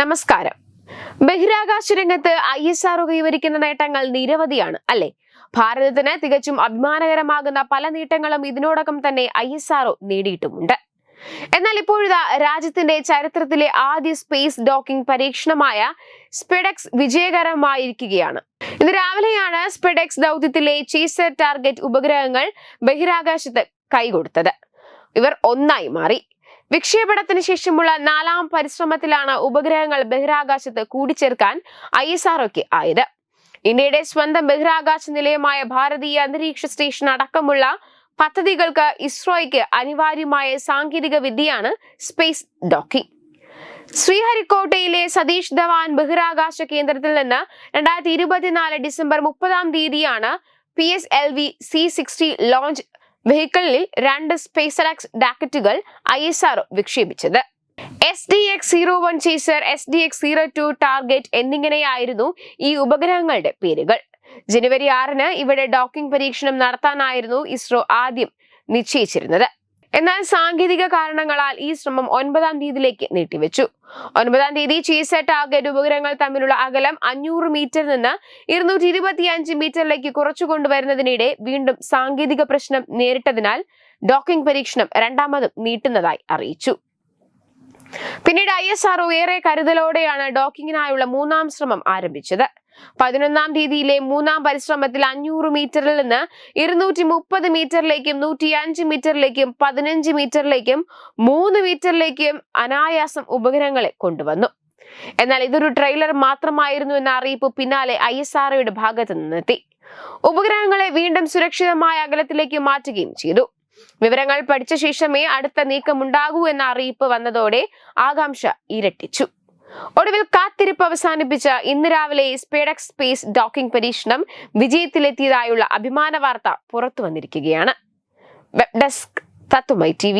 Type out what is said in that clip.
നമസ്കാരം. ബഹിരാകാശ രംഗത്ത് ഐ എസ് ആർ കൈവരിക്കുന്ന നേട്ടങ്ങൾ നിരവധിയാണ് അല്ലെ? ഭാരതത്തിന് തികച്ചും അഭിമാനകരമാകുന്ന പല നേട്ടങ്ങളും ഇതിനോടകം തന്നെ ഐ എസ് ആർ നേടിയിട്ടുമുണ്ട്. എന്നാൽ ഇപ്പോഴിതാ രാജ്യത്തിന്റെ ചരിത്രത്തിലെ ആദ്യ സ്പേസ് ഡോക്കിംഗ് പരീക്ഷണമായ സ്പെഡെക്സ് വിജയകരമായിരിക്കുകയാണ്. ഇന്ന് രാവിലെയാണ് സ്പെഡെക്സ് ദൗത്യത്തിലെ ചേസർ ടാർഗറ്റ് ഉപഗ്രഹങ്ങൾ ബഹിരാകാശത്ത് കൈകൊടുത്തത്. ഇവർ ഒന്നായി മാറി. വിക്ഷേപണത്തിന് ശേഷമുള്ള നാലാം പരിശ്രമത്തിലാണ് ഉപഗ്രഹങ്ങൾ ബഹിരാകാശത്ത് കൂടിച്ചേർക്കാൻ ഐ എസ് ആർഒക്ക് ആയത്. ഇന്ത്യയുടെ സ്വന്തം ബഹിരാകാശ നിലയമായ ഭാരതീയ അന്തരീക്ഷ സ്റ്റേഷൻ അടക്കമുള്ള പദ്ധതികൾക്ക് ഇസ്രോയ്ക്ക് അനിവാര്യമായ സാങ്കേതിക വിദ്യയാണ് സ്പേസ് ഡോക്കിംഗ്. ശ്രീഹരിക്കോട്ടയിലെ സതീഷ് ധവാൻ ബഹിരാകാശ കേന്ദ്രത്തിൽ നിന്ന് രണ്ടായിരത്തി ഇരുപത്തിനാല് ഡിസംബർ മുപ്പതാം തീയതിയാണ് P S L V C sixty launch വെഹിക്കിളിൽ രണ്ട് സ്പേസ് എക്സ് ഡാക്കറ്റുകൾ I S R വിക്ഷേപിച്ചത്. S D X zero one chaser S D X zero two target എന്നിങ്ങനെയായിരുന്നു ഈ ഉപഗ്രഹങ്ങളുടെ പേരുകൾ. ജനുവരി ആറിന് ഇവിടെ ഡോക്കിംഗ് പരീക്ഷണം നടത്താനായിരുന്നു ഇസ്രോ ആദ്യം നിശ്ചയിച്ചിരുന്നത്. എന്നാൽ സാങ്കേതിക കാരണങ്ങളാൽ ഈ ശ്രമം ഒൻപതാം തീയതിയിലേക്ക് നീട്ടിവെച്ചു. ഒൻപതാം തീയതി ചീസ ടാർഗറ്റ് ഉപഗ്രഹങ്ങൾ തമ്മിലുള്ള അകലം അഞ്ഞൂറ് മീറ്റർ നിന്ന് ഇരുന്നൂറ്റി ഇരുപത്തിയഞ്ച് മീറ്ററിലേക്ക് കുറച്ചു കൊണ്ടുവരുന്നതിനിടെ വീണ്ടും സാങ്കേതിക പ്രശ്നം നേരിട്ടതിനാൽ ഡോക്കിംഗ് പരീക്ഷണം രണ്ടാമതും നീട്ടുന്നതായി അറിയിച്ചു. പിന്നീട് ഐ എസ് ആർഒ ഏറെ കരുതലോടെയാണ് ഡോക്കിങ്ങിനായുള്ള മൂന്നാം ശ്രമം ആരംഭിച്ചത്. പതിനൊന്നാം തീയതിയിലെ മൂന്നാം പരിശ്രമത്തിൽ അഞ്ഞൂറ് മീറ്ററിൽ നിന്ന് ഇരുന്നൂറ്റി മുപ്പത് മീറ്ററിലേക്കും നൂറ്റി അഞ്ച് മീറ്ററിലേക്കും പതിനഞ്ച് മീറ്ററിലേക്കും മൂന്ന് മീറ്ററിലേക്കും അനായാസം ഉപഗ്രഹങ്ങളെ കൊണ്ടുവന്നു. എന്നാൽ ഇതൊരു ട്രെയിലർ മാത്രമായിരുന്നു എന്ന അറിയിപ്പ് പിന്നാലെ ഐ എസ് ആർഒയുടെ ഭാഗത്തു നിന്നെത്തി. ഉപഗ്രഹങ്ങളെ വീണ്ടും സുരക്ഷിതമായ അകലത്തിലേക്ക് മാറ്റുകയും ചെയ്തു. വിവരങ്ങൾ പഠിച്ച ശേഷമേ അടുത്ത നീക്കമുണ്ടാകൂ എന്ന അറിയിപ്പ് വന്നതോടെ ആകാംക്ഷ ഇരട്ടിച്ചു. ഒടുവിൽ കാത്തിരിപ്പ് അവസാനിപ്പിച്ച ഇന്ന് രാവിലെ സ്പേഡക്സ് സ്പേസ് ഡോക്കിംഗ് പരീക്ഷണം വിജയത്തിലെത്തിയതായുള്ള അഭിമാന വാർത്ത പുറത്തു വന്നിരിക്കുകയാണ്. വെബ് ഡെസ്ക് തത്തുമൈ ടി